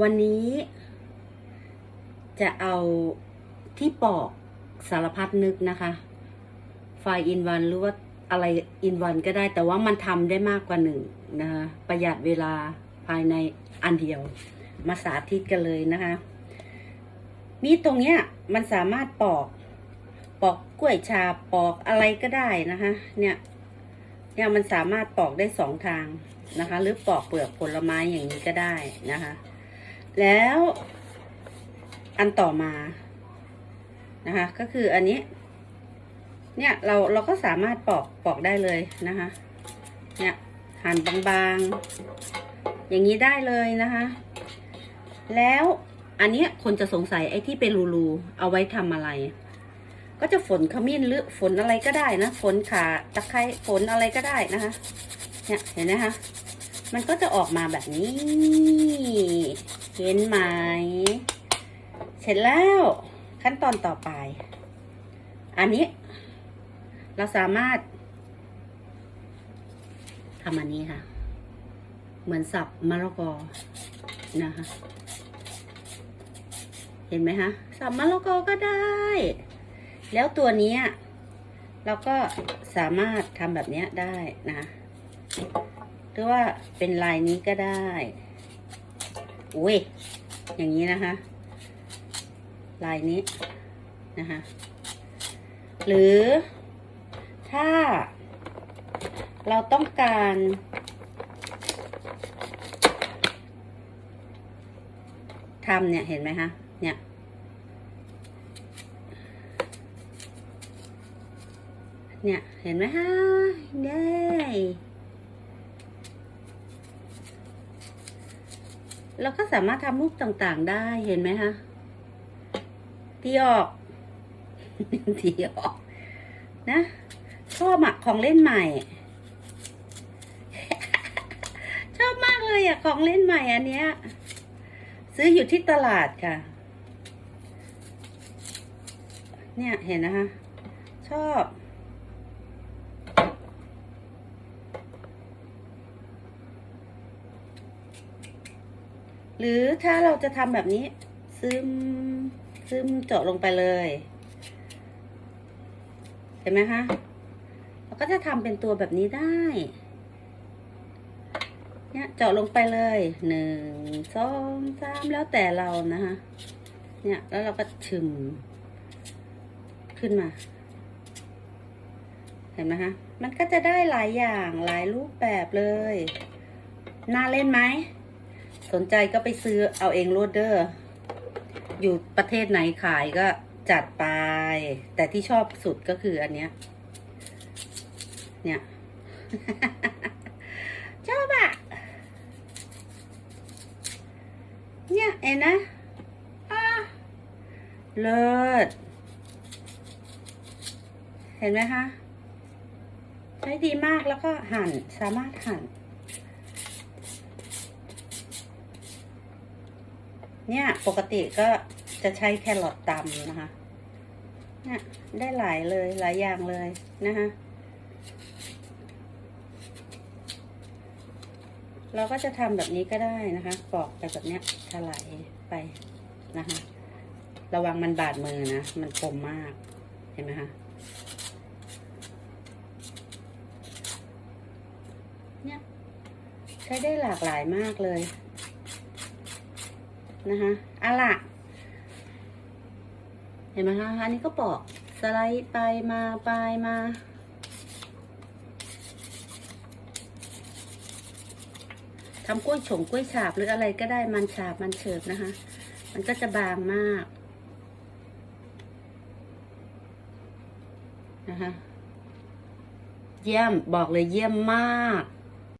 วันนี้จะเอาที่ปอกสารพัดนึกนะคะ ไฟอินวันหรือว่าอะไรอินวันก็ได้ แต่ว่ามันทำได้มากกว่าหนึ่งนะคะประหยัดเวลาภายในอันเดียว มาสาธิตกันเลยนะคะ มีตรงเนี้ยมันสามารถปอกปอกกล้วยชาปอกอะไรก็ได้นะคะ เนี่ยเนี่ยมันสามารถปอกได้สองทางนะคะ หรือปอกเปลือกผลไม้อย่างนี้ก็ได้นะคะ แล้วอันต่อมานะคะ ก็คืออันนี้ เนี่ยเราเราก็สามารถปอกปอกได้เลยนะคะ เนี่ยหั่นบางๆ อย่างนี้ได้เลยนะคะ แล้วอันนี้คนจะสงสัยไอ้ที่เป็นรูๆเอาไว้ทำอะไร ก็จะฝนขมิ้นหรือฝนอะไรก็ได้นะฝนขาตะไคร้ฝนอะไรก็ได้นะคะ เนี่ยเห็นไหมคะมันก็จะออกมาแบบนี้ เห็นไหม เสร็จแล้วขั้นตอนต่อไป อันนี้ เราสามารถทำอันนี้ค่ะ เหมือนสับมะละกอนะคะ เห็นไหมคะสับมะละกอก็ได้ แล้วตัวนี้เราก็สามารถทำแบบนี้ได้นะ หรือว่าเป็นลายนี้ก็ได้ อุ้ย อย่างนี้นะคะ ลายนี้นะคะ หรือถ้าเราต้องการ ทำเนี่ย เห็นไหมคะ เนี่ย เนี่ย เห็นไหมฮะเย้ เราก็สามารถทำรูปต่างๆได้เห็นไหมคะที่ออกที่ออก นะชอบอะของเล่นใหม่ ชอบมากเลยอะของเล่นใหม่อันเนี้ย ซื้ออยู่ที่ตลาดค่ะ เนี่ยเห็นนะคะ ชอบ หรือถ้าเราจะทำแบบนี้ ซึมซึมเจาะลงไปเลย เห็นไหมคะเราก็จะทำเป็นตัวแบบนี้ได้ เนี่ยเจาะลงไปเลยหนึ่งสองสามแล้วแต่เรานะคะเนี่ยแล้วเราก็ชึมขึ้นมา เห็นไหมคะมันก็จะได้หลายอย่างหลายรูปแบบเลย น่าเล่นไหม สนใจก็ไปซื้อเอาเองโรดเดอร์อยู่ประเทศไหนขายก็จัดไป แต่ที่ชอบสุดก็คืออันเนี้ย เนี่ย ชอบอะเนี่ยเอ็นนะอะเลิศ เห็นไหมคะ ใช้ดีมากแล้วก็หั่นสามารถหั่น เนี่ยปกติก็จะใช้แครอทตำนะคะ เนี่ยได้หลายเลยหลายอย่างเลยนะคะเราก็จะทำแบบนี้ก็ได้นะคะปอกไปแบบเนี้ยถลายไปนะคะ ระวังมันบาดมือนะ มันคมมาก เห็นไหมคะเนี่ยใช้ได้หลากหลายมากเลย นะคะอะล่ะเห็นไหมคะ อันนี้ก็ปอกสไลด์ไปมาไปมา ทำกล้วยฉงกล้วยฉาบหรืออะไรก็ได้มันฉาบมันเฉิบนะคะ มันก็จะบางมากนะคะเยี่ยมบอกเลยเยี่ยมมาก